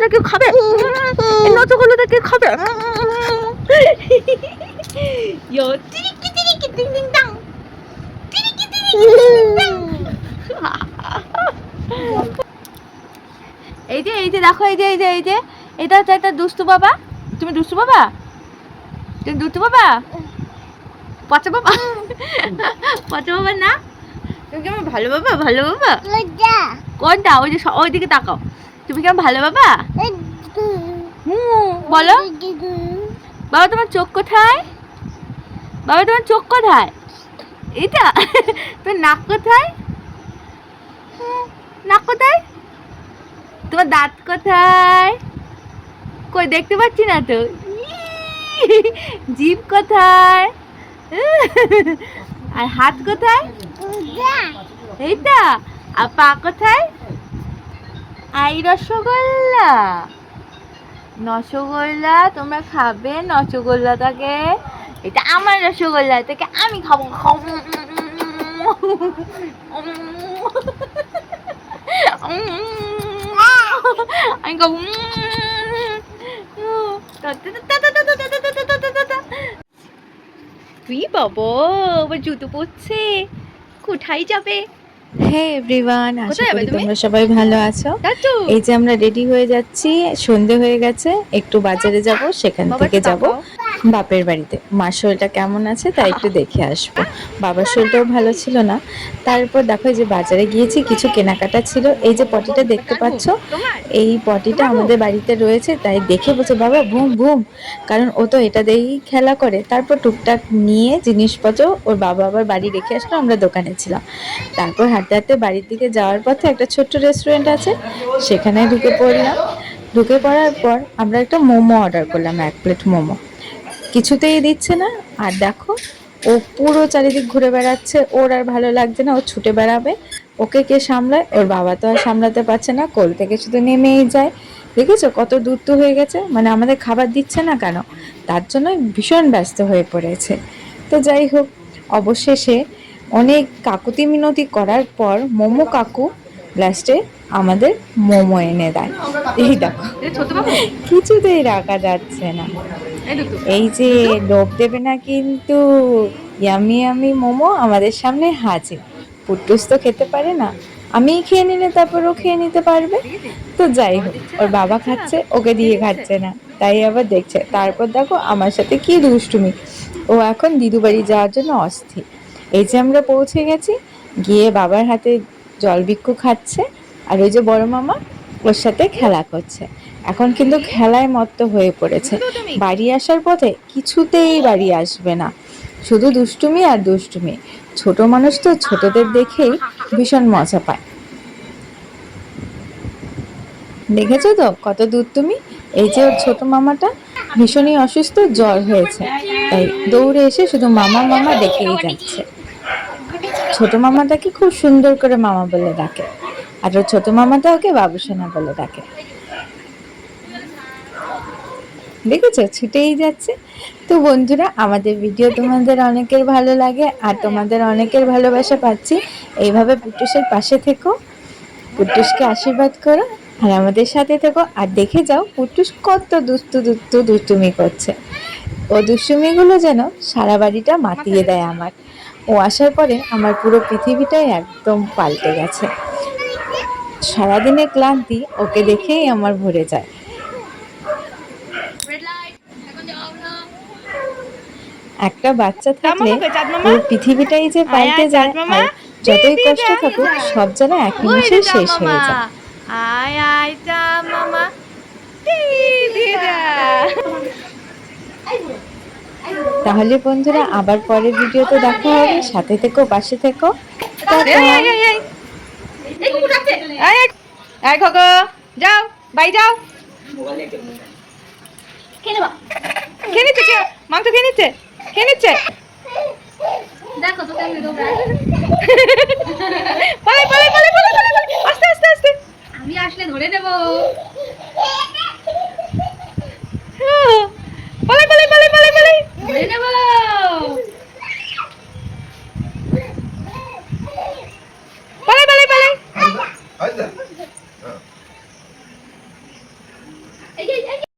রসগোল্লাটা কেউ খাবে? এই রসগোল্লাটা কেউ খাবে। এই যে এই যে দেখো এই যে এই যে এই যে। এটা হচ্ছে একটা দুষ্টু বাবা। তুমি দুষ্টু বাবা? তুমি দুষ্টু বাবা? পচা বাবা? পচা বাবা না? তুমি কেমন ভালো বাবা? ভালো বাবা? কোনটা? ওই যে ওইদিকে তাকাও। তুমি কেমন ভালো, বাবা? হুম, বলো। বাবা, তোমার চোখ কোথায়? বাবা, তোমার চোখ কোথায়? এটা তোমার নাক কোথায়? নাক কোথায়? তোমার দাঁত কোথায়? কই, দেখতে পাচ্ছি না তো। জিভ কোথায়? আর হাত কোথায়? এইটা, আর পা কোথায়? আই রসগোল্লা। রসগোল্লা তোমরা খাবে রসগোল্লাটাকে এটা আমার রসগোল্লা, এটাকে আমি খাব। আমি খাব। তুই বাবা, আবার জুতো পরছে। কোথায় যাবে? হে এভরিওয়ান আশা করি তোমরা সবাই ভালো আছো। এই যে আমরা রেডি হয়ে যাচ্ছি সন্ধে হয়ে গেছে একটু বাজারে যাব সেখান থেকে যাব। বাপের বাড়িতে। মার শরীরটা কেমন আছে তাই একটু দেখে আসব। বাবার শরীরটাও ভালো ছিল না। তারপর দেখো এই যে বাজারে গিয়েছি, কিছু কেনাকাটা ছিল। এই যে পটিটা দেখতে পাচ্ছ, এই পটিটা আমাদের বাড়িতে রয়েছে, তাই দেখে বলছে, বাবা বুম বুম কারণ ও তো এটা দিয়েই খেলা করে। তারপর টুকটাক নিয়ে জিনিসপত্র ওর বাবা আবার বাড়ি রেখে আসলো, আমরা দোকানে ছিলাম। তারপর হাঁটতে হাঁটতে বাড়ির দিকে যাওয়ার পথে একটা ছোট্ট রেস্টুরেন্ট আছে, সেখানে ঢুকে পড়লাম। ঢুকে পড়ার পর আমরা একটা মোমো অর্ডার করলাম, এক প্লেট মোমো। কিছুতেই দিচ্ছে না। আর দেখো, ও পুরো চারিদিক ঘুরে বেড়াচ্ছে। ওর আর ভালো লাগছে না, ও ছুটে বেড়াবে। ওকে কে সামলায়? ওর বাবা তো আর সামলাতে পারছে না, কোল থেকে শুধু নেমেই যায়। দেখেছ কত দূর তো হয়ে গেছে? মানে আমাদের খাবার দিচ্ছে না কেন? তার জন্য ভীষণ ব্যস্ত হয়ে পড়েছে। তো যাই হোক, অবশেষে অনেক কাকুতি মিনতি করার পর মোমো কাকু লাস্টে আমাদের মোমো এনে দেয়। এই দেখো, কিছুতেই রাখা যাচ্ছে না। এই যে লোভ দেবে না কিন্তু ইয়ামি ইয়ামি মোমো আমাদের সামনে হাজির। পুটুস তো খেতে পারে না। আমি খেয়ে নিলে তারপর ও খেয়ে নিতে পারবে। তো যাই হোক, ওর বাবা খাচ্ছে, ওকে দিয়ে খাচ্ছে না। তাই আবার দেখছে, তারপর দেখো আমার সাথে কি দুষ্টুমি। ও এখন দিদু বাড়ি যাওয়ার জন্য অস্থির। এই যে আমরা পৌঁছে গেছি, গিয়ে বাবার হাতে জল ভিক্ষু খাচ্ছে, আর ওই যে বড় মামা ওর সাথে খেলা করছে। এখন কিন্তু খেলায় মত্ত হয়ে পড়েছে। বাড়ি আসার পথে কিছুতেই বাড়ি আসবে না। শুধু দুষ্টুমি আর দুষ্টুমি। ছোট মানুষ তো ছোটদের দেখেই ভীষণ মজা পায়। দেখেছ তো কত দূর তুমি? এই যে ওর ছোট মামাটা ভীষণই অসুস্থ জ্বর হয়েছে। তাই দৌড়ে এসে শুধু মামা মামা দেখেই যাচ্ছে। ছোট মামাটাকে খুব সুন্দর করে মামা বলে ডাকে। আর ওর ছোট মামাটা ওকে বাবুসোনা বলে ডাকে। দেখেছ? ছুটেই যাচ্ছে। তো বন্ধুরা, আমাদের ভিডিও তোমাদের অনেকের ভালো লাগে আর তোমাদের অনেকের ভালোবাসা পাচ্ছি। এইভাবে পুটুসের পাশে থেকো পুটুসকে আশীর্বাদ করো আর আমাদের সাথে থেকো। আর দেখে যাও পুটুস কত দুস্তু দুস্তু দুষ্টুমি করছে। ও দুষ্টুমিগুলো যেন সারা বাড়িটা মাতিয়ে দেয় আমার। ও আসার পরে আমার পুরো পৃথিবীটাই একদম পাল্টে গেছে। সারাদিনের ক্লান্তি ওকে দেখেই আমার ভরে যায়। একটা বাচ্চা থাকলে? ওর পৃথিবীটাই যে পাল্টে যায় আর যতই কষ্ট থাকুক সব যেন এক ওই শেষ। হয়ে যায়। আয় আয় মামা। তাহলে বন্ধুরা আবার পরের ভিডিওতে দেখা হবে। সাথে থেকো পাশে থেকো। এই কুকুর আছে এই এই খোকো যাও বাই যাও। খেয়ে নেবা। খেয়ে নিচ্ছে কে মাংস খেয়ে নিচ্ছে খেয়ে নিচ্ছে। দেখো তো কেমন দেবো পালাই পালাই পালাই পালাই পালাই পালাই। আস্তে আস্তে আস্তে। আমি আসলে ধরে নেব।